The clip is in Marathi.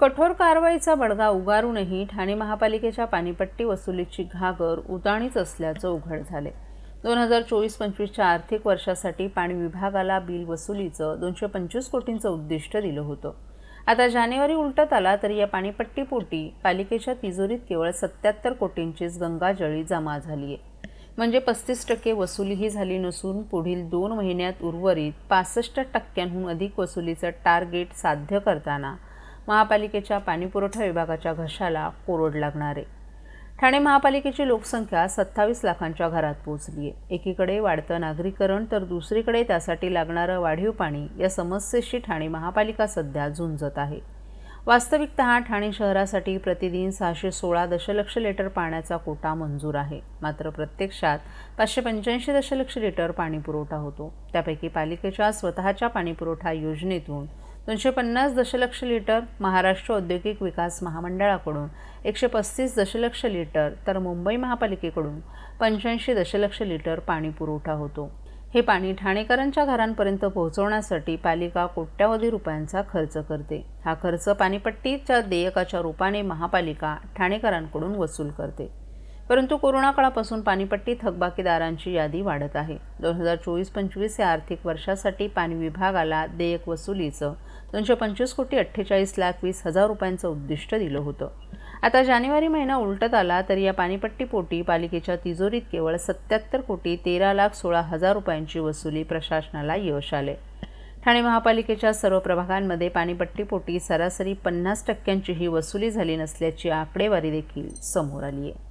कठोर कारवाईचा बडगा उगारूनही ठाणे महापालिकेच्या पाणीपट्टी वसुलीची घागर उताणीच असल्याचं उघड झाले दोन हजार चोवीस पंचवीसच्या आर्थिक वर्षासाठी पाणी विभागाला बिल वसुलीचं दोनशे पंचवीस कोटींचं उद्दिष्ट दिलं होतं. आता जानेवारी उलटत आला तरी या पाणीपट्टीपोटी पालिकेच्या तिजोरीत केवळ सत्याहत्तर कोटींचीच गंगाजळी जमा झाली आहे म्हणजे पस्तीस टक्के वसुलीही झाली नसून पुढील दोन महिन्यात उर्वरित पासष्ट टक्क्यांहून अधिक वसुलीचं टार्गेट साध्य करताना महापालिकेच्या पाणीपुरवठा विभागाच्या घशाला कोरड लागणार. आहे ठाणे महापालिकेची लोकसंख्या सत्तावीस लाखांच्या घरात पोहोचली आहे. एकीकडे वाढतं नागरीकरण तर दुसरीकडे त्यासाठी लागणारं वाढीव पाणी या समस्येशी ठाणे महापालिका सध्या झुंजत आहे. वास्तविकतः ठाणे शहरासाठी प्रतिदिन सहाशे सोळा दशलक्ष लिटर पाण्याचा कोटा मंजूर आहे. मात्र प्रत्यक्षात पाचशे पंच्याऐंशी दशलक्ष लिटर पाणीपुरवठा होतो. त्यापैकी पालिकेच्या स्वतःच्या पाणीपुरवठा योजनेतून दोनशे पन्नास दशलक्ष लिटर महाराष्ट्र औद्योगिक विकास महामंडळाकडून एकशे पस्तीस दशलक्ष लिटर तर मुंबई महापालिकेकडून पंच्याऐंशी दशलक्ष लिटर पाणी पुरवठा होतो. हे पाणी ठाणेकरांच्या घरांपर्यंत पोहोचवण्यासाठी पालिका कोट्यावधी रुपयांचा खर्च करते. हा खर्च पाणीपट्टीच्या देयकाच्या रूपाने महापालिका ठाणेकरांकडून वसूल करते. परंतु कोरोना काळापासून पाणीपट्टी थकबाकीदारांची यादी वाढत आहे. दोन हजार चोवीस पंचवीस या आर्थिक वर्षासाठी पाणी विभागाला देयक वसुलीचं दोनशे पंचवीस कोटी अठ्ठेचाळीस लाख वीस हजार रुपयांचं उद्दिष्ट दिलं होतं. आता जानेवारी महिना उलटत आला तरी या पाणीपट्टीपोटी पालिकेच्या तिजोरीत केवळ सत्याहत्तर कोटी तेरा लाख सोळा हजार रुपयांची वसुली प्रशासनाला यश आले. ठाणे महापालिकेच्या सर्व प्रभागांमध्ये पाणीपट्टीपोटी सरासरी पन्नास टक्क्यांची ही वसुली झाली नसल्याची आकडेवारी देखील समोर आली आहे